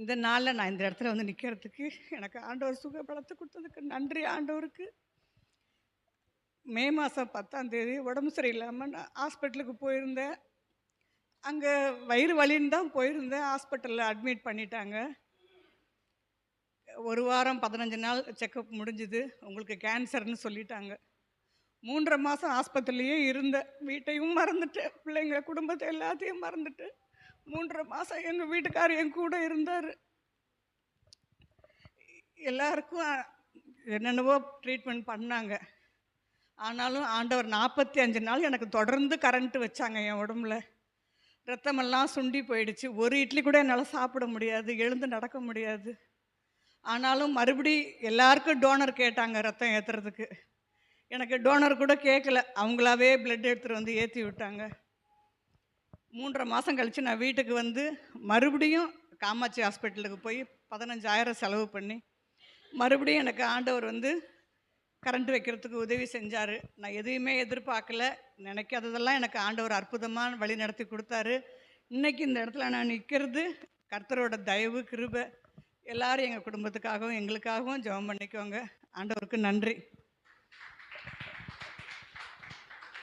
இந்த நாளில் நான் இந்த இடத்துல வந்து நிற்கிறதுக்கு எனக்கு ஆண்டவர் சுகபலத்தை கொடுத்ததுக்கு நன்றி ஆண்டவருக்கு. மே மாதம் பத்தாம் தேதி உடம்பு சரியில்லாமல் நான் ஹாஸ்பிட்டலுக்கு போயிருந்தேன். அங்கே வயிறு வலின்னு தான் போயிருந்தேன். ஹாஸ்பிட்டலில் அட்மிட் பண்ணிட்டாங்க. ஒரு வாரம் பதினஞ்சு நாள் செக்கப் முடிஞ்சுது. உங்களுக்கு கேன்சர்னு சொல்லிட்டாங்க. மூன்றரை மாதம் ஆஸ்பத்திரிலேயே இருந்தேன். வீட்டையும் மறந்துட்டேன். பிள்ளைங்க குடும்பத்தை எல்லாத்தையும் மறந்துட்டு மூன்றரை மாதம் எங்கள் வீட்டுக்கார் என் கூட இருந்தார். எல்லாருக்கும் என்னென்னவோ ட்ரீட்மெண்ட் பண்ணாங்க. ஆனாலும் ஆண்டவர் நாற்பத்தி அஞ்சு நாள் எனக்கு தொடர்ந்து கரண்ட்டு வச்சாங்க என் உடம்புல. ரத்தமெல்லாம் சுண்டி போயிடுச்சு. ஒரு இட்லி கூட என்னால் சாப்பிட முடியாது எழுந்து நடக்க முடியாது. ஆனாலும் மறுபடி எல்லாருக்கும் டோனர் கேட்டாங்க ரத்தம் ஏற்றுறதுக்கு எனக்கு டோனர் கூட கேட்கல அவங்களாவே பிளட் எடுத்துகிட்டு வந்து ஏற்றி விட்டாங்க. மூன்றரை மாதம் கழித்து நான் வீட்டுக்கு வந்து மறுபடியும் காமாட்சி ஹாஸ்பிட்டலுக்கு போய் பதினஞ்சாயிரம் செலவு பண்ணி மறுபடியும் எனக்கு ஆண்டவர் வந்து கரண்ட் வைக்கிறதுக்கு உதவி செஞ்சார். நான் எதையுமே எதிர்பார்க்கல. நினைக்காததெல்லாம் எனக்கு ஆண்டவர் அற்புதமாக வழி நடத்தி கொடுத்தாரு. இன்றைக்கி இந்த இடத்துல நான் நிற்கிறது கர்த்தரோட தயவு கிருபை. எல்லாரும் எங்கள் குடும்பத்துக்காகவும் எங்களுக்காகவும் ஜெபம் பண்ணிக்கோங்க. ஆண்டவருக்கு நன்றி.